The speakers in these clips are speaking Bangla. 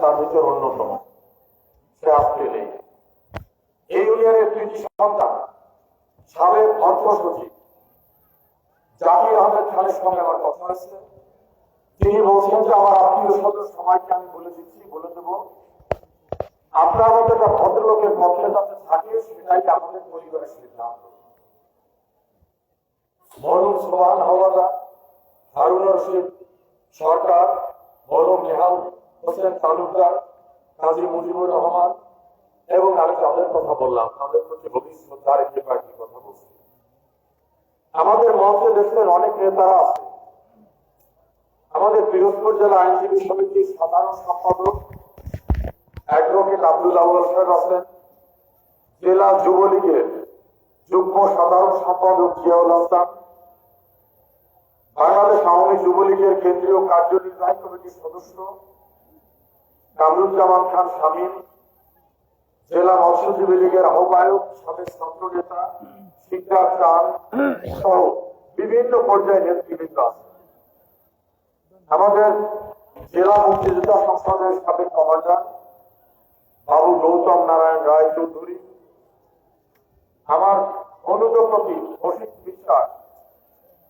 তার ভিতর অন্যতম। সে আজকে নেই। এই ইউনিয়নের কৃতি সন্তান, সাবেক অর্থ সচিব। জাকির আহমেদ খানের সঙ্গে আমার কথা হয়েছে। তিনি বলছেন যে, আমার আত্মীয় স্বজন, সবাইকে আমি বলে দিচ্ছি, বলে দেব। আপনার মতো একটা ভদ্রলোকের পক্ষে যাতে থাকে সেটাই আমাদের পরিবারের সিদ্ধান্ত মরুম সোহান হাওয়াদা হারুন রশিদ সরকার মরুম নেহাল হোসেন তালুকদার কাজী মুজিবুর রহমান এবং আমি যাদের কথা বললাম। তাদের প্রতি গভীর শ্রদ্ধা রেখে কয়েকটি কথা বলছি। আমাদের মঞ্চে দেখছেন অনেক নেতারা আছে। আমাদের পিরোজপুর জেলা আইনজীবী সমিতির সাধারণ সম্পাদক অ্যাডভোকেট আব্দুল আউয়াল সাহেব আছেন। জেলা যুবলীগের যুগ্ম সাধারণ সম্পাদক জিয়াউল হাসান। বাংলাদেশ আওয়ামী যুবলীগের কেন্দ্রীয় কার্যনির্বাহী কমিটির সদস্য কামরুজ্জামান খান শামীম জেলা মৎস্যজীবী লীগের আহ্বায়ক সাবেক ছাত্র নেতা শিকদার চান সহ বিভিন্ন পর্যায়ে নেতৃবৃন্দ আমাদের জেলা মুক্তিযোদ্ধা সংসদের সাবেক কমান্ডার বাবু গৌতম নারায়ণ রায় চৌধুরী, আমার অনুদপতি অসিত বিশ্বাস।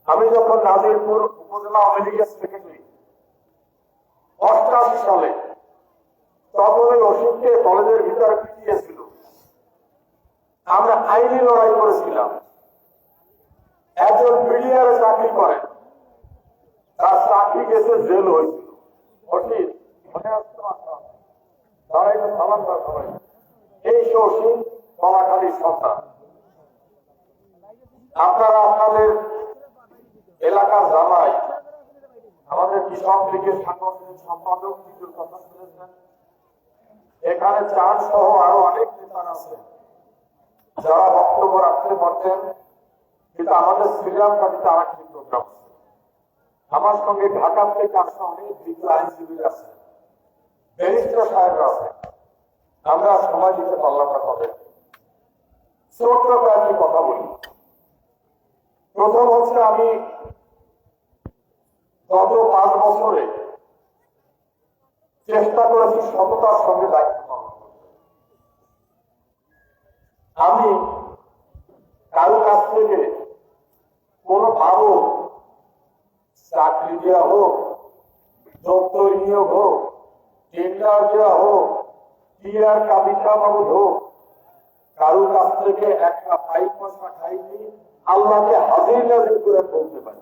আমি যখন নাজিরপুর উপজেলা আওয়ামী লীগের সেক্রেটারি, অষ্টাশি সালে তখন ওই অসিতকে কলেজের ভিতরে পিটিয়েছিল। আমরা আইনি লড়াই করেছিলাম। একজন বিডিআরে চাকরি করেন। তার চাকরি গেছে জেল হয়েছিল। এই শশী কলাখালীর সন্তান। আপনারা আপনাদের এলাকার জামাই, আমাদের কৃষক লীগের সাংগঠনিক সম্পাদক কিছুর কথা শুনেছেন। এখানে চার সহ আরও অনেক নেতা আছে। যারা বক্তব্য রাখতে পারতেন কিন্তু আমাদের শ্রীরাম পার্টিতে আর একটি প্রোগ্রাম আমার সঙ্গে ঢাকা থেকে আসা অনেক বিজ্ঞ আইনজীবীরা আছে। ব্যারিস্টার সাহেবরা আছে। আমরা সময় দিতে পারলাম না তবে। ছোট্ট কয়েকটি কথা বলি? প্রথম হচ্ছে আমি গত পাঁচ বছরে চেষ্টা করেছি সততার সঙ্গে দায়িত্ব পালন আমি কারও কাছ থেকে কোনো ভালো চাকরি দেওয়া হোক দপ্তর নিয়োগ হোক টেন্ডার দেওয়া হোক টিআর কাবিকা বাবদ হোক কারও কাছ থেকে একটা পাই পয়সা খাইনি আল্লাহকে হাজির নাজির করে বলতে পারি।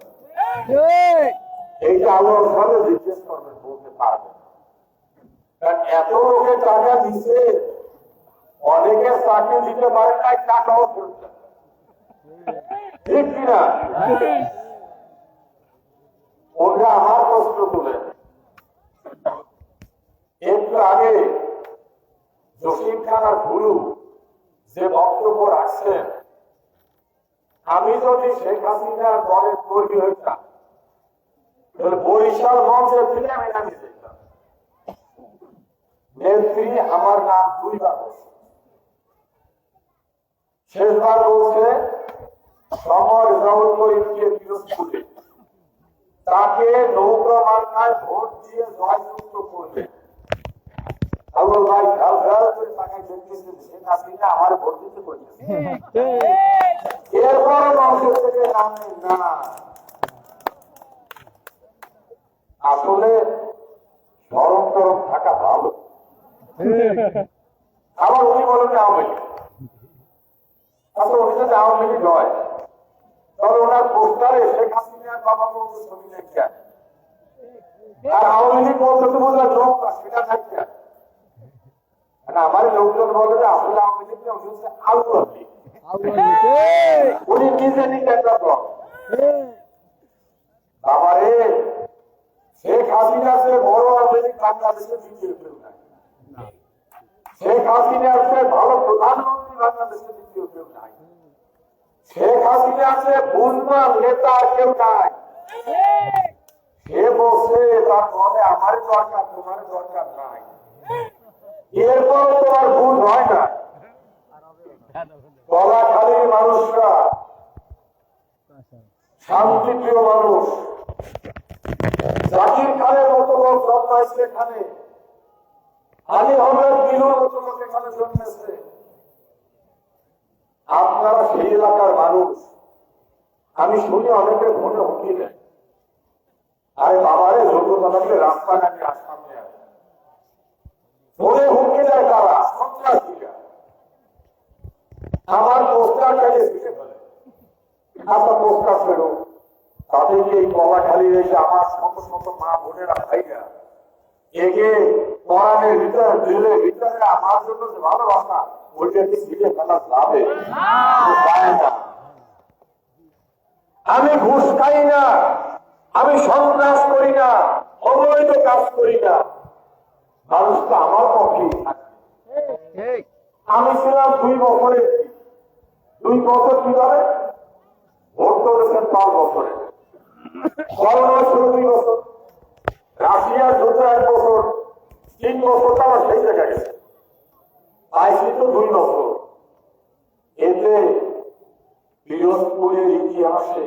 এইটা আল্লাহর সামনে জিজ্ঞেস করবেন বলতে পারবেন এত লোকের টাকা দিছে, অনেকে চাকরি দিতে পারে নাই, টাকাও ঠিক কিনা ওরা আমার প্রশ্ন তুলে একটু আগে জসিম খান আর গুরু যে বক্তব্য রাখছেন, আমি যদি শেখ হাসিনার দলের কর্মী হইতাম, তাহলে বরিশাল মঞ্চে ফিরে আমি নামি যেতাম আমার নাম দুইবার বলছে। শেষবার বলছে, সমর বিরোধ তাকে নৌকা ভোট দিয়ে জয়যুক্ত করবে। এরপর মানুষের নামে আসলে স্মরণ টরম থাকা ভালো আবার উনি বলেন আওয়ামী লীগ। আসলে উনি যদি আওয়ামী লীগ হয় তাহলে ওনার পোস্টারে শেখ হাসিনার বাবা বলতে ছবি লেখা আর আওয়ামী লীগ বলতে তো বোঝা নৌকা সেটা থাকছে মানে আমার লোকজন বলে যে আসলে আওয়ামী লীগ উনি হচ্ছে লীগ। উনি নিজে শেখ হাসিনা সে বড় আওয়ামী বাংলাদেশে দ্বিতীয় কেউ নাই শেখ হাসিনার সে ভালো প্রধানমন্ত্রী বাংলাদেশে দ্বিতীয় কেউ নাই। শেখ হাসিনা আছে বুঝমান নেতা, কেউ নাই। সে বসে তার বলে আমার দরকার, তোমার দরকার নাই। এরপর তোমার ভুল হয় না। গলাখালির মানুষরা, শান্তিপ্রিয় মানুষ, জাকির খানের মতো লোক জন্মাইছে এখানে। আপনারা সেই এলাকার মানুষ। আমি শুনি অনেকের মনে হুকি নেয় আরে বাবারে যোগ্যতা থাকলে রাস্তাঘাটে সামনে আসে মনে হুকি দেয় তারা, সন্ত্রাসীরা। আমার পোস্টারটাকে ফিরে ফেলে আপনার পোস্টার ফেরো তাদেরকে এই কলাখালি রেখে আমার শত শত মা বোনেরা ভাইরা একে পরাণের ভিতরে দিলে ভিতরে আমার জন্য যে ভালোবাসা ওইটাকে ফিরে ফেলা যাবে? আমি ঘুষ খাই না, আমি সন্ত্রাস করি না, অবৈধ কাজ করি না। মানুষ তো আমার পক্ষেই থাকে। আমি ছিলাম দুই বছরে দুই বছর কীভাবে? ভোট করেছেন পাঁচ বছরে। করোনা ছিল দুই বছর। রাশিয়ার যুদ্ধ এক বছর তিন বছর তো আমার সেই জায়গায় গেছে। আইসি তো দুই বছর। এতে পিরোজপুরের ইতিহাসে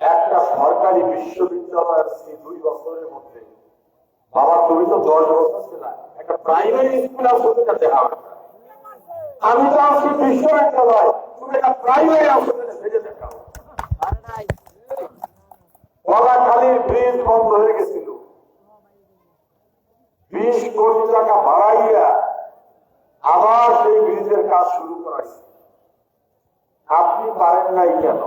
একটা সরকারি বিশ্ববিদ্যালয়ের সেই দুই বছরের মধ্যে বাবা তুমি তো দশ বছর ছিল একটা প্রাইমারি স্কুল সুবিধা দেওয়া হবে আমি তো আসছি বিশ্ববিদ্যালয় তুমি একটা প্রাইমারি হাসপাতালে ভেজে দেখাও। নাই। কলাখালীর ব্রিজ বন্ধ হয়ে গেছিল। বিশ কোটি টাকা বাড়াইয়া আবার সেই ব্রিজের কাজ শুরু করাইছে। আপনি পারেন নাই কেন?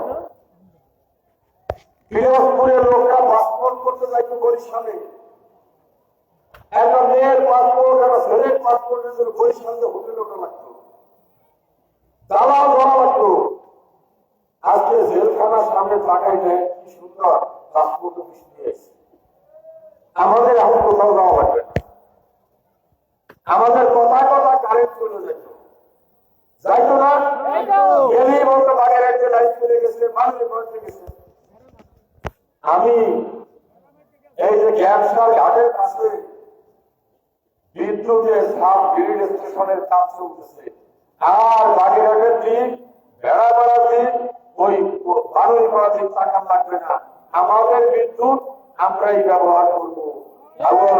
পিরোজপুরের লোকরা পাসপোর্ট করতে যাইতো বরিশালে। একটা মেয়ের পাসপোর্ট, একটা ছেলের পাসপোর্টের জন্য বরিশালে হোটেল ওঠা লাগতো। দালাল ধরা লাগতো। আজকে জেলখানার সামনে তাকাই দেয় কি সুন্দর পাসপোর্ট অফিস নিয়ে আমাদের এখন কোথাও যাওয়া লাগবে না। আমাদের কথা কথা কারেন্ট চলে যেত। যাইতো না। গেলেই বলতো বাগের একটা লাইট চলে গেছে মানুষ পৌঁছে গেছে। আমি এই যে গ্যাসটার ঘাটের কাছে বিদ্যুতের সাপ গ্রিড স্টেশনের কাজ চলতেছে। আর বাগেরহাটের দিক বেড়া বেড়ার দিক ওই বারুই করা দিক টাকা লাগবে না। আমাদের বিদ্যুৎ আমরাই ব্যবহার করব।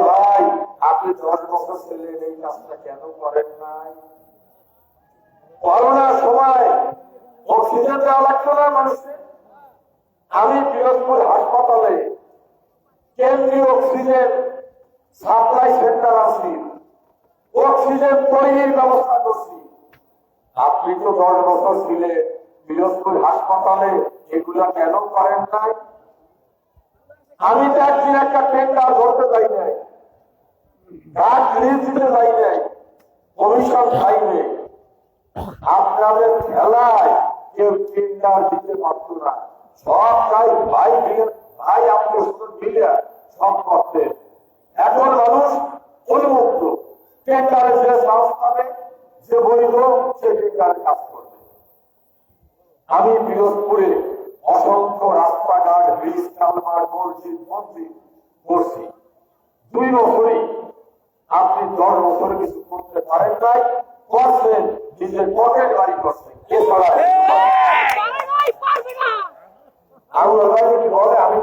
ভাই আপনি দশ বছর এই কাজটা কেন করেন নাই? করোনার সময় অক্সিজেন দেওয়া লাগতো না মানুষের আমি পিরোজপুর হাসপাতালে কেন্দ্রীয় অক্সিজেন সাপ্লাই সেন্টার আছি। অক্সিজেন তৈরির ব্যবস্থা করছি। আপনি তো দশ বছর ছিলেন পিরোজপুর হাসপাতালে এগুলা কেন করেন নাই? আমি তো একদিন একটা টেন্ডার ধরতে যাই নাই। কাজ লিজ যাই নাই কমিশন খাই নাই। আপনাদের খেলায় কেউ টেন্ডার দিতে পারতো না। সব তাই ভাই ভাই আপনি মিলে সব করতেন এখন মানুষ উন্মুক্ত। টেন্ডারে যে সাহস পাবে, যে বৈধ, সে টেন্ডারে কাজ করবে। আমি পিরোজপুরে অসংখ্য রাস্তাঘাট, ব্রিজ কালমার মসজিদ, মন্দির করছি। দুই বছরই আপনি দশ বছরে কিছু করতে পারেন নাই করছেন নিজের পকেট বাড়ি করছেন। এছাড়া না! আমি ওরা যদি বলে আমি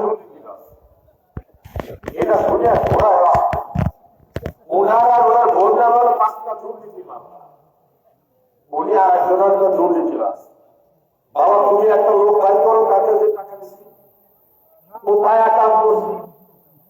এটা শুনে ওরা এরা ওনার আর ওনার বোনরা হলো পাঁচটা দুর্নীতি মামলা উনি আর একজনের তো দুর্নীতি বাবা তুমি একটা লোক কাজ করো কাছে যে টাকা দিচ্ছি কোথায় কাজ করছি।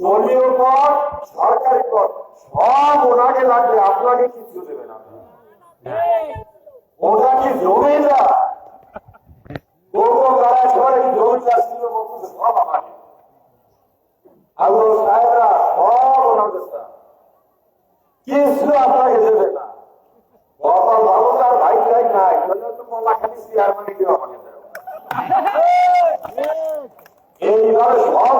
দলীয় পদ সরকারি পদ সব ওনাকে লাগবে, আপনাকে কিছু দেবে না। ওটা কি তার ভাই নাই তো মোল্লা খালি এইভাবে সব